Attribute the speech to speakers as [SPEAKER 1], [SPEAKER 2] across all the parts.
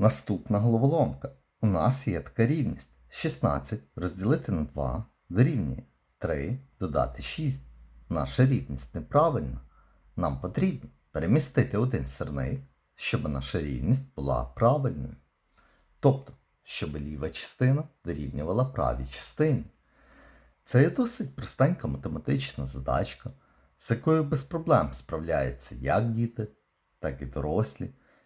[SPEAKER 1] Наступна головоломка. У нас є така рівність. 16 розділити на 2 дорівнює 3 додати 6. Наша рівність неправильна. Нам потрібно перемістити один сирник, щоб наша рівність була правильною. Тобто, щоб ліва частина дорівнювала правій частині. Це є досить простенька математична задачка, з якою без проблем справляються як діти, так і дорослі.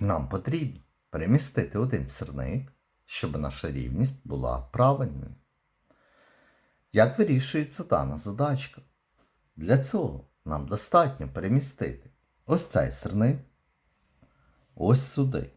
[SPEAKER 1] Нам потрібно перемістити один сирник, щоб наша рівність була правильною. Як вирішується дана задачка? Для цього нам достатньо перемістити ось цей сирник ось сюди.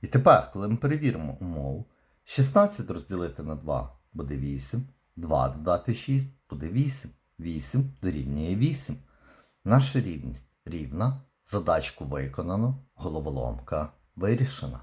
[SPEAKER 1] І тепер, коли ми перевіримо умову, 16 розділити на 2 буде 8, 2 додати 6 буде 8, 8 дорівнює 8. Наша рівність рівна, задачку виконано, головоломка вирішена.